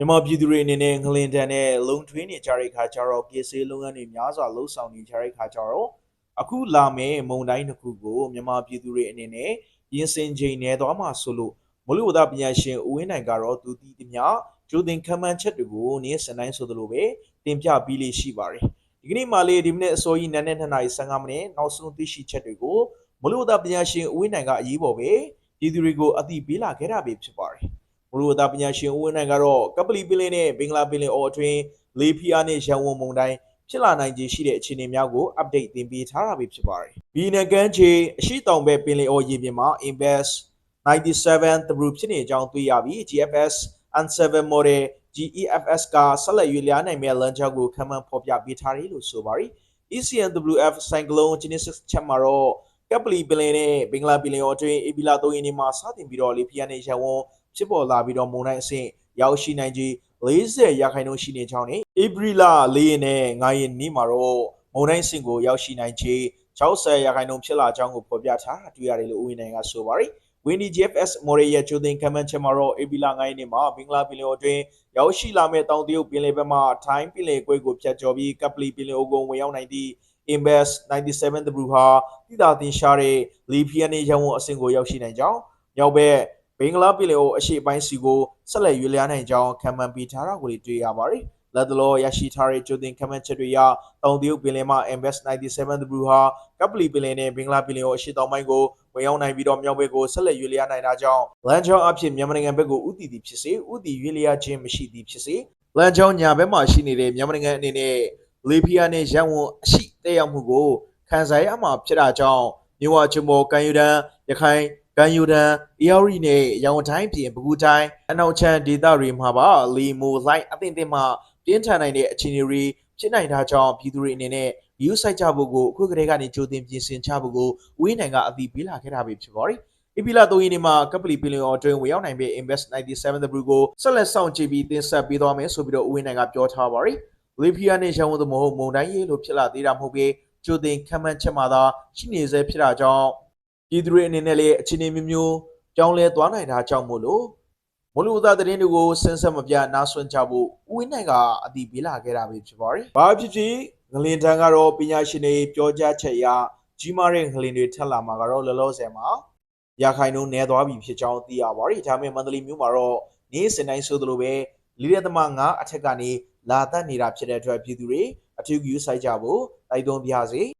မြန်မာပြည်သူတွေအနေနဲ့ငလင်တန်နဲ့လုံထွေးနေကြတဲ့ခါကျတော့ကေဆေးလုပ်ငန်းတွေများစွာလှုပ်ဆောင်နေကြတဲ့ခါကျတော့အခုလာမယ့်မုံတိုင်းတစ်ခုကိုမြန်မာပြည်သူတွေအနေနဲ့ပြင်ဆင်ချိန်နေသွားမှာဆိုလို့မလို့ဝဒပညာရှင်ဦးဝင်းနိုင်ကတော့သူတည်တည်းများဂျိုသင်ခံမှန်းချက်တွေကိုနေ့စတိုင်းဆိုသလိုပဲတင်ပြပြီးလေးရှိပါတယ်ဒီကနေ့မှလေးဒီမိနစ်အစောကြီးနန်းနဲ့2နာရီ15မိနစ်နောက်ဆုံးသိရှိချက်တွေကိုမလို့ဝဒပညာရှင်ဦးဝင်းနိုင်ကအရေးပေါ်ပဲပြည်သူတွေကိုအသိပေးလာခဲ့တာပဲဖြစ်ပါတယ် မလို့ဝသပညာရှင်ဦးဝင်းနိုင်ကတော့ကပလီပင်လင်းနဲ့ဘင်္ဂလားပင်လင်အော်အတွင်းလေဖီယာနဲ့ရန်ဝန်မုန်တိုင်းဖြစ်လာနိုင်ခြေရှိတဲ့အခြေအနေများကို update သင်ပေးထားတာပဲဖြစ်ပါတယ်။ဘီနကန်ချေအရှိတောင်ဘက်ပင်လင်အော်ရေပြင်မှာ Invest 97သဘရူဖြစ်နေကြောင်းတွေ့ရပြီး GFS N7 model GEFS ကဆက်လက်ရွေ့လျားနိုင်မဲ့လမ်းကြောင်းကိုခံမှန်းဖော်ပြပေးထားတယ်လို့ဆိုပါတယ်။ ECNWF Cyclone Genesis ချက်မှာတော့ကပလီပင်လင်နဲ့ဘင်္ဂလားပင်လင်အော်အတွင်းအေပီလာ3ရက်နေ့မှာစတင်ပြီးတော့လေဖီယာနဲ့ရန်ဝန် ဖြစ်ပေါ်လာပြီးတော့မုန်တိုင်းအဆင့်ရောက်ရှိနိုင်ခြေ40ရာခိုင်နှုန်းရှိနေကြောင်းနဲ့ဧပြီလ4ရက်နဲ့9ရက်နေ့မှာတော့မုန်တိုင်းအဆင့်ကိုရောက်ရှိနိုင်ခြေ60ရာခိုင်နှုန်းဖြစ်လာကြောင်းကိုဖော်ပြထားတာတွေ့ရတယ်လို့ဦးဝင်းနိုင်ကဆိုပါတယ်။ Windy GFS မော်ရီရဲ့ချိုသင်ကမန်ချက်မှာတော့ဧပြီလ9ရက်နေ့မှာဘင်္ဂလားပင်လယ်အတွင်းရောက်ရှိလာမဲ့တောင်တရုတ်ပင်လယ်ဘက်မှထိုင်းပင်လယ်ကွေ့ကိုဖြတ်ကျော်ပြီးကပလီပင်လယ်အိုကိုဝင်ရောက်နိုင်သည့် Invest 97 W ဟာတိတာတင်ရှားတဲ့လီဖီယန်နေရန်ဝန်အဆင့်ကိုရောက်ရှိနိုင်ကြောင်းမြောက်ဘက် ဘင်္ဂလားပြည်လေအိုအရှိပိုင်းစီကိုဆက်လက်ရွေးလျားနိုင်ကြောင်းခံမှန်းပေးထားတာကိုတွေ့ရပါတယ်။လက်တလောရရှိထားတဲ့ကြိုတင်ခံမှန်းချက်တွေအရတောင်တရုတ်ပင်လယ်မှ MS 97 W ဟာကပလီပင်လယ်နဲ့ဘင်္ဂလားပင်လယ်အိုအရှိတောင်ပိုင်းကိုဝင်ရောက်နိုင်ပြီးတော့မြောက်ဘက်ကိုဆက်လက်ရွေးလျားနိုင်တာကြောင့်လမ်းကြောင်းအဖြစ်မြန်မာနိုင်ငံဘက်ကိုဥတီသည်ဖြစ်စေဥတီရွေးလျားခြင်းမရှိသည်ဖြစ်စေလမ်းကြောင်းညာဘက်မှာရှိနေတဲ့မြန်မာနိုင်ငံအနေနဲ့လေဖီယာနဲ့ရန်ဝန်အရှိတက်ရောက်မှုကိုခံစားရမှာဖြစ်တာကြောင့်မြို့ဝချုံမော်ကန်ယူဒန်ရခိုင် ကံယူဒန်အေယာရီနဲ့ရောင်တိုင်းပြင်ပကူတိုင်းအနောက်ချမ်းဒေသတွေမှာပါလီမိုလိုက်အသင့်အင့်မှပြင်းထန်နိုင်တဲ့အခြေအနေတွေဖြစ်နိုင်တာကြောင့်ပြည်သူတွေအနေနဲ့ view site ကြဖို့ကိုအခုကတည်းကနေကြိုတင်ပြင်ဆင်ချဖို့ကိုဝင်းနိုင်ကအသိပေးလာခဲ့တာပဲဖြစ်ပါတယ်။အပီလာ3ရက်နေ့မှာကပလီပင်လယ်အော်အတွင်းဝင်ရောက်နိုင်တဲ့ Invest 97W ကိုဆက်လက်ဆောင်ကြည့်ပြီးတင်ဆက်ပေးသွားမယ်ဆိုပြီးတော့ဝင်းနိုင်ကပြောထားပါတယ်။လေဖီယာနဲ့ရန်ဝန်သမဟုတ်မုန်တိုင်းရေလို့ဖြစ်လာသေးတာမဟုတ်ပြီးကြိုတင်ခံမှန်းချက်မှာသာရှိနေစေဖြစ်တာကြောင့် ပြည်သူတွေအနေနဲ့လည်းအခြေအနေမျိုးမျိုးပြောင်းလဲသွားနိုင်တာကြောင့်မို့လို့မလူသားသတင်းတွေကိုစင်ဆက်မပြနားဆွင့်ကြဖို့ဦးဝင်းနိုင်ကအတည်ပြုလာခဲ့တာပဲဖြစ်ပါတယ်။ဘာဖြစ်ဖြစ်ငလင်တန်းကတော့ပညာရှင်တွေပြောကြားချက်အရကြီးမားတဲ့ငလင်တွေထက်လာမှာကတော့လောလောဆယ်မှာရာခိုင်နှုန်းနည်းသွားပြီဖြစ်ကြောင်းသိရပါတယ်။ဒါပေမဲ့မန္တလေးမြို့မှာတော့နေ့စဉ်တိုင်းဆိုသလိုပဲလီရက်သမ9အထက်ကနေလာတတ်နေတာဖြစ်တဲ့အတွက်ပြည်သူတွေအထူးကူးဆိုင်ကြဖို့တိုက်တွန်းပြစေ။